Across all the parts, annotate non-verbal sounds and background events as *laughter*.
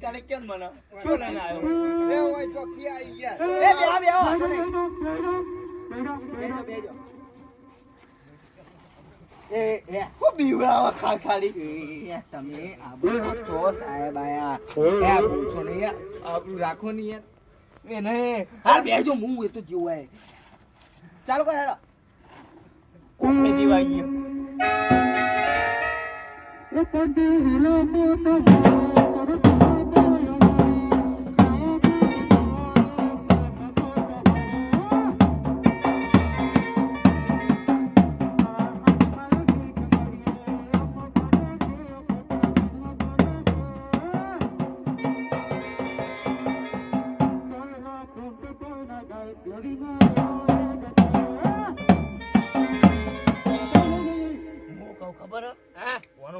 કાલે કેમ મને તમે આબુ છો સાહેબ આયા છો ને આબુ રાખો ને યાર એ નહીં હાલ બેહજો હું એ તો જેવું હોય ચાલો કર હેડો. હું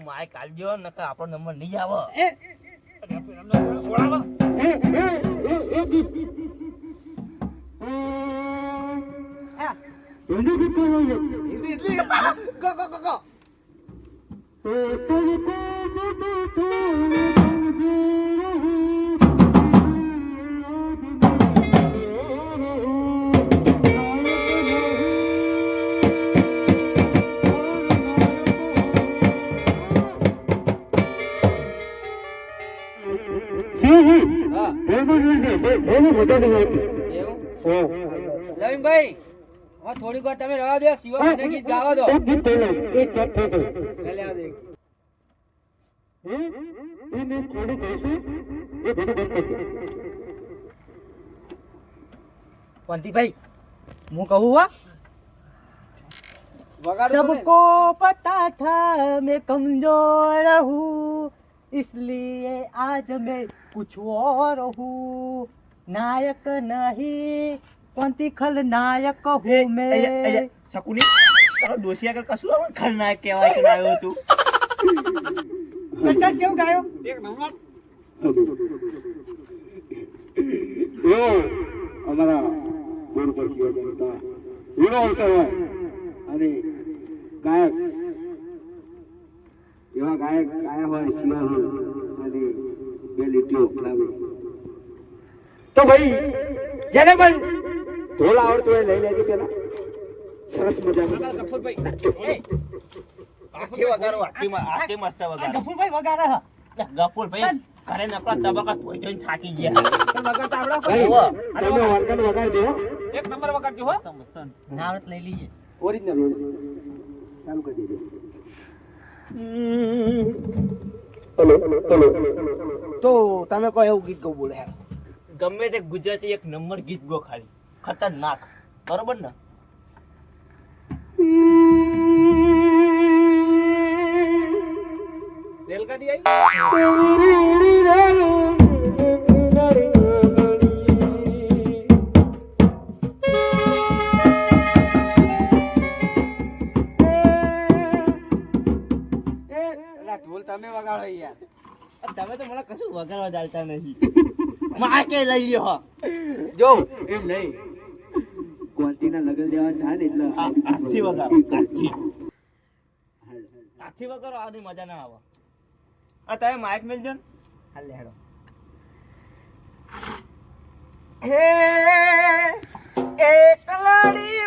હા ઓનું આલજો નકર આપણો નંબર નહીં આવે. સોળામાં એવું લવિંગભાઈ હવે થોડીક વાર તમે રહેવા દો શિવા મને ગીત ગાવા દો ચાલે આ દેખ વંતીભાઈ હું કહું હા વગાડો તો ને. सबको पता था मैं कमजोर हूँ इसलिए आज मैं कुछ और हूँ नायक नहीं कौनती खलनायक એ, हूँ અહીંયા, मैं અહીંયા, શકુની તારો ડોસી આગળ કશું આવે ખલનાયક કહેવાય કે ના આવ્યો તું પ્રચાર કેવું ગાયો એક નંબર અમારા બોર્ડ પર શિવા જનતા હીરો હશે અને ગાયક એવા ગાયક ગાયા હોય શિવા અને બે લીટીઓ લાવે તો ભાઈ જેને પણ ઢોલ આવડતું હોય લઈ લેજો પેલા. સરસ મજા ગફુરભાઈ. વગાડે હા. ગફુર ઘરે નકલા તબકા ધોઈ ધોઈને થાકી ગયા. તમે ઓર્ગન વગાડી દો એક નંબર વગાડજો હો. નાવત લઈ લઈએ. ઓરિજિનલ ચાલુ કરી દેજો તો તમે કોઈ એવું ગીત કહું બોલે હેડો. ગમે તે ગુજરાતી એક નંબર ગીત ગો ખાલી ખતરનાક બરોબર ને રેલગાડી આવી તમે વગાડો યાર તમે તો મને કશું વગાડવા જાણતા નહીં કે લઈ લ્યો. જો. એમ નહીં. કોલતીના લગન દેવા થાય ને એટલે આ આથી વગાડો. આથી આથી વગાડો આની મજા ના આવે. આ તમે માઇક મેલજો ને. હાલ લે હેડો. હે એકલાડી પૈણાઈ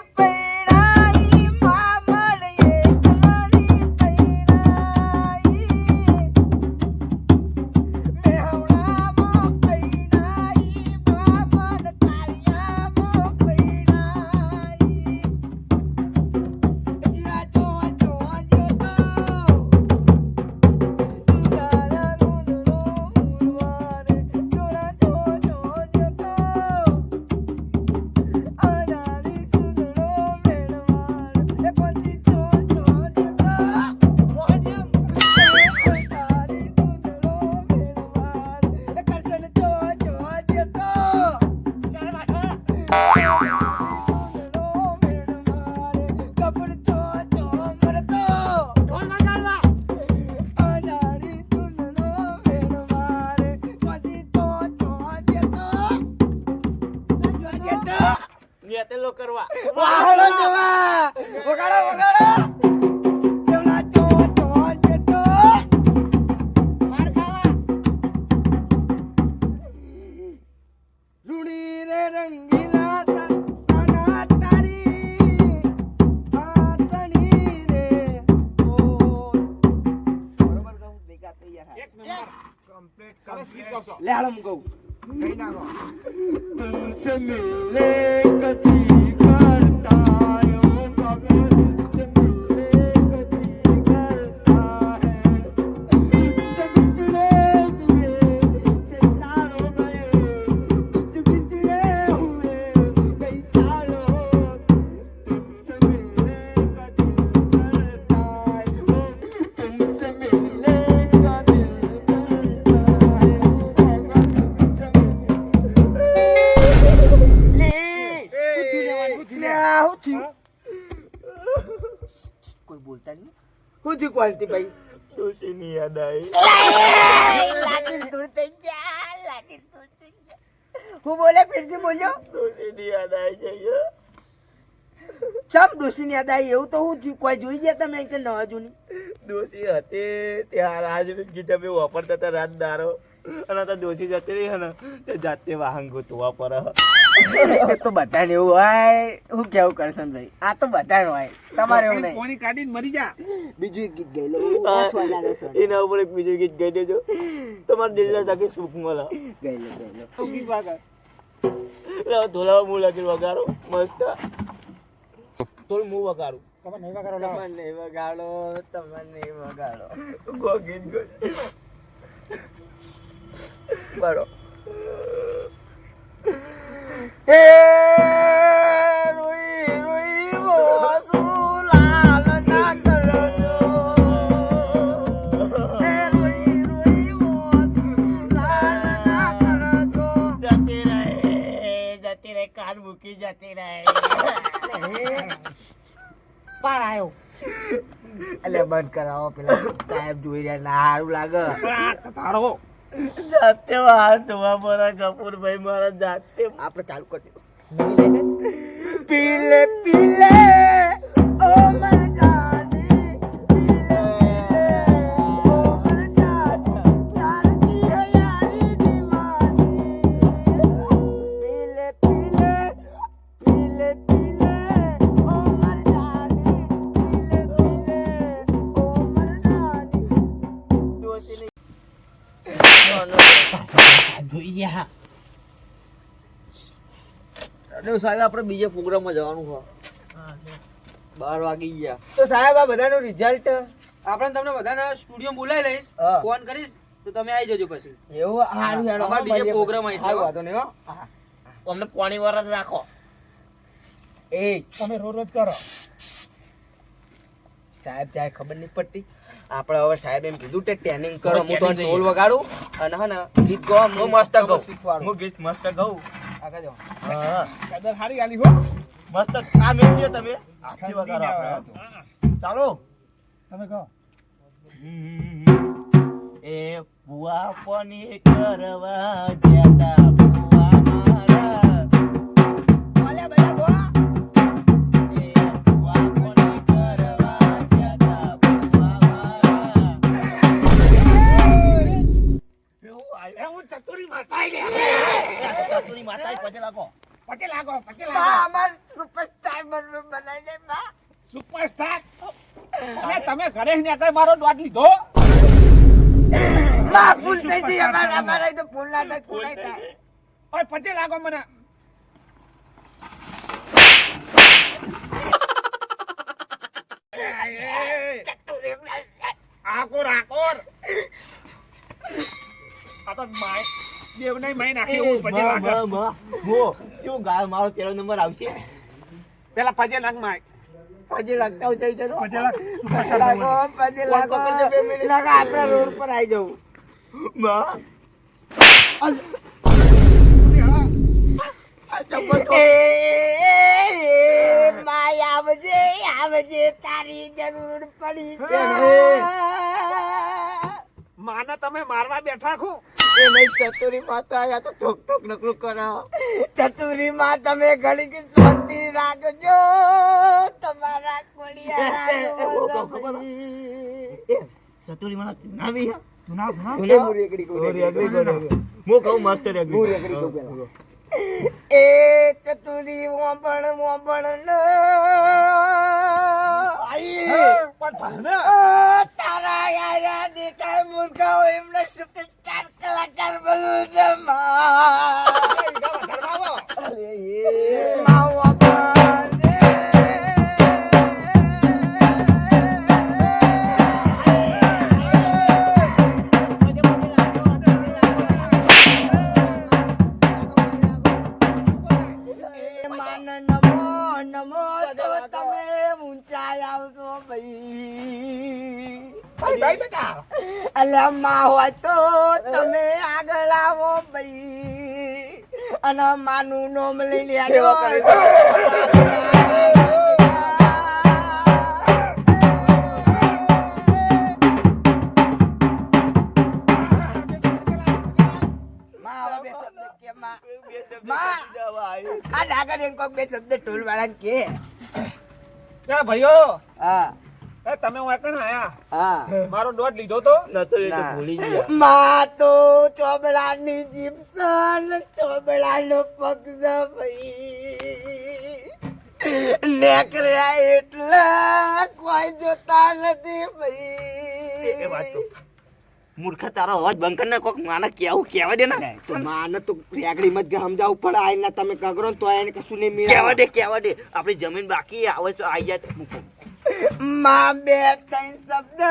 કરવા. વાહડો જવા! વગાડો વગાડો! બરોબર કહું. દેખાતો યાર લે હાલો હું હું થયું ક્વોલિટી ભાઈ? ડોશીની યાદ આવી. હું બોલે ફીરથી બોલ્યો? ડોશીની યાદ આવી જાય ચમ ડોસીની યાદ આવી? એવું તો હું કોઈ જોઈ ગયા તમે કે નવા જૂની ડોશી હતી ત્યાં રાજનું ગીત અમે વાપરતા હતા રાત દારો. અને તો ડોશી જતી રહી ને? તે જાતે વાહન ગોતવા પર એ *laughs* તો બધાને એવું હોય. હું કેવું કરશન ભાઈ આ તો બધાને હોય. તમારે એવું નહીં. કોની કાઢીને મરી જા. બીજું એક ગીત ગઈ લો. એના ઉપર એક બીજું ગીત ગાઈ દેજો. તમારા દિલના જાગે સુખ મળે. ગઈ લો ગઈ લો. ધોલાવા મું લાગી વગાડો. મસ્ત. થોડું મું વગાડું. તમને નહીં વગાડો તમને નહીં વગાડો ગો ગીત ગો બરો હે રોઈ રોઈ વોસુ લાલ ના કરજો હે રોઈ રોઈ વોસુ લાલ ના કરજો જતી રહે જતી રહે કાન મૂકી જતી રહે. પાર આવ્યો એટલે બંધ કરાવો પેલા સાહેબ જોઈ રહ્યા ના સારું લાગે. તાળો જાતે વાહન ધોવા મારા કપૂરભાઈ મારા જાતે આપણે ચાલુ કરી પીલે પીલે. ઓ મર અરે સાહેબ આપણે બીજે પ્રોગ્રામમાં જવાનું છે. બાર વાગી ગયા. તો સાહેબ આ બધાનું રિઝલ્ટ આપણે તમને બધાના સ્ટુડિયો બોલાવી લઈશ. ફોન કરીશ તો તમે આવી જજો પછી. એવું? હારું હેડો અમારે બીજે એટલે. હારું વાંધો નહીં હો. અમને પાણી જ રાખો. એ તમે રોજ રોજ કરો. સાહેબ જાય ખબર નહીં પડતી. આપણે હવે સાહેબ એમ કીધું કે ટ્રેનિંગ કરો હું તો ઢોલ વગાડું અને હે ને ગીત ગો હું મસ્ત ગાઉં. શીખવાડું. હું ગીત મસ્ત ગાઉં. આગળ જાઓ. હા. કદર હારી ગાલી હો. મસ્ત આ મેલ દો તમે. હાથથી વગાડો આપણે. ચાલો. તમે કહો. એ બુઆ પની કરવા જતા ઘરે ને કઈ મારો દોડ લીધો. ફૂલ થઈ જઈએ, અમાર- અમારે તો ફૂલ ના થાય, ફૂલ થાય. ઓય પચે લાગો મને. આકોર આકોર. આ તો માય દેવ નહીં માય નાખી એવું લાગે. શું ગાય મારો પેલો નંબર આવશે. પેલા પચે નાખ માય. પજે લગતા જઈ જજો પચે લાગો, પછી લાગો. લાગો, આપણા રોડ પર આવી જવું. માં એ, એ, માય આવજે આવજે તારી જરૂર પડી છે માને તમે મારવા બેઠા ખો એ નહીં ચતુરી માતા આયા તો ઠોક ઠોક નકરું કરો. ચતુરી માં તમે ઘણી કે શાંતિ રાખજો તમારા ચતુરી નાવી રેગડી કહું રેગડી એ ચતુરી ન. તારા યાર દેખાય મૂર્ખાઓ એમને સુપરસ્ટાર બનવું છે માં વોંબણ દે. એ માન નમો નમો તમે ઊંચાઈ આવશો ભાઈ અલ્યા તો તમે આગળ આવો ભાઈ. અને માનું નોમ લઈને આવ્યો. આ લાગે કોક બે શબ્દ ટોલ વાળાને કે ભાઈઓ. હા. એ તમે હું એકણ આયા? હા. મારો દોઢ લીધો તો? નતો એ તો ભૂલી ગયા. માં તો ચોબડાની જીપસન ચોબડાનો પગ ભાઈ નેકર્યા એટલે કોઈ જોતા નથી એ વાત તો મૂર્ખ તારો અવાજ બંધ કર ને કોક માને કેવું કેવા દે ને. તો માને તો રેગડી મત સમજાવું પડે આઈને તમે કગરો તો એને કશું નહીં કેવા દે કેવા દે. આપણી જમીન બાકી આવે તો આઈ જાય તો મૂકો. માં બે ત્રણ શબ્દ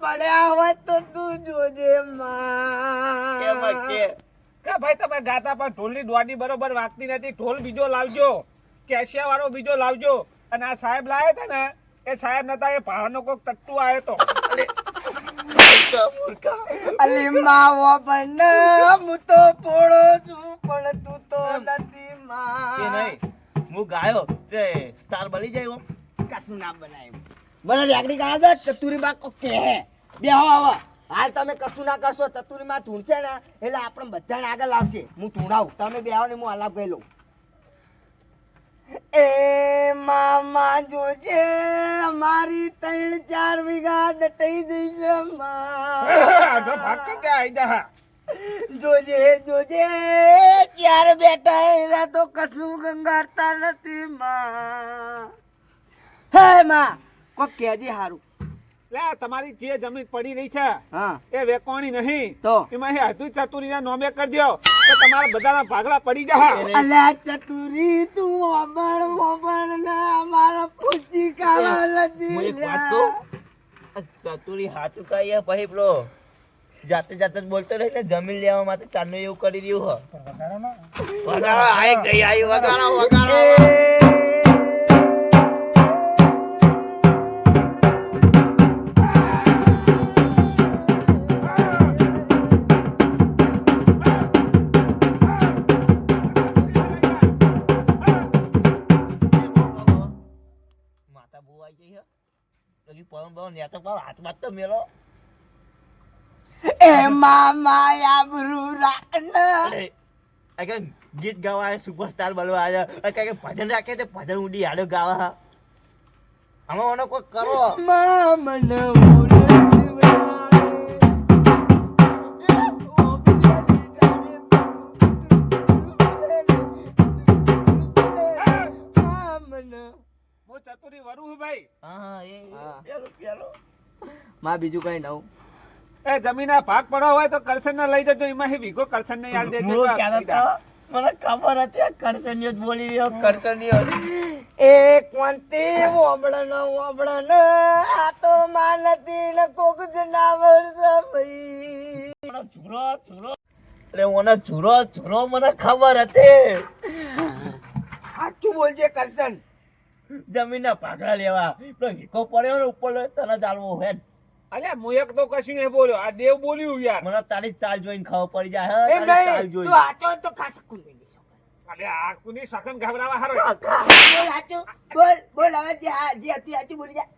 પડ્યા હોય તો તું જોજે માં. કે? કે ભાઈ તમે ગાતા પણ ઢોલની દોડી બરોબર વાગતી નથી. ઢોલ બીજો લાવજો. કેશિયા વાળો બીજો લાવજો. અને આ સાહેબ લાવ્યા હતા ને એ સાહેબ નતા એ પહાડનો કોક તટ્ટુ આવ્યો તો. અલી માવો પણ હું તો પોળો છું પણ તું તો નથી એ માં નહીં હું ગાયો. તે સ્ટાર બની જાય એમ. કશું ના બનાવ્યું. મને રેગડી ગાય દો ચતુરી બા કોક કે હે બેહો હવે. હાલ તમે કશું ના કરશો ચતુરી માં ધૂણશે ને એટલે આપણે બધાને આગળ લાવશે. હું ધૂણાવું. તમે બેહો ને હું આલાપ ગઈ એ મામા જોજે અમારી ત્રણ ચાર વીઘા દટાઈ જઈશે માં જોજે જોજે. ચાર બેટા એના તો કશું ગંગારતા નથી માં. હે માં કોક કેજે હારું. લે તમારી જે જમીન પડી રહી છે હા. એ વેકોણી નહીં. તો? એમાં એ અડધું ચતુરીના નોમે કરી દો તો તમારા બધાના ભાગલા પડી જાય અલ્યા ચતુરી તું ઓબળ ઓબણ ને અમારા પૂછી ખાવા હું એક વાત કહું? ચતુરી હાચું કહીએ પછી પેલો? જાતે જાતે જ બોલતો રહે ને જમીન લેવા માટે ચાંદનું એવું કરી રહ્યું હો વગાડો આય ગઈ આઈ વગાડો વગાડો. મામા આબરૂ રાખને કે ગીત ગાવા સુપરસ્ટાર બનવા આવ્યા કે ભજન રાખે તે ભજન ઉડી આડો ગાવા આમાં ઓનો કોઈ કરો મામનમાં બીજું કઈ નવું એ જમીનના ભાગ પડવા હોય તો કરશન ને લઈ જજો. એમાં વીઘો કરશન ને યાદ દેજો. તો, મને ખબર હતી આ કરસનીયો જ બોલી રહ્યો. કરસનીયો એ કોણતી ઓબળણ ઓબળણ આ તો માં નથી કોક જનાવર ભાઈ. ઝૂરો ઝૂરો એટલે મને ઝૂરો ઝૂરો મને ખબર હતી. સાચું બોલજે કરશન. જમીનના પાકડા લેવા. પેલો હિકો પડ્યો ને ઉપર તને ચાલવો હે હું એક તો કશું નહીં બોલ્યો. આ દેવ બોલ્યું યાર. મને તારી ચાલ જોઈને ખબર પડી જાય હે એમ તારી ચાલ નહીં. તું આચો તો ખાસ કુલ નહીં અરે આ કુની સખન ઘબરાવા હારો. બોલ આચો બોલ બોલ હવે જે હા જે હતી આચો બોલી જા.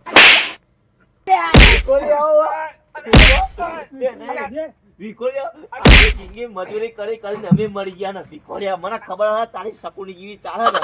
મજૂરી કરી કરીને અમે મરી ગયા ને. વિખોડ્યા મને ખબર હતા તારી સકુની જેવી ચાલે ને.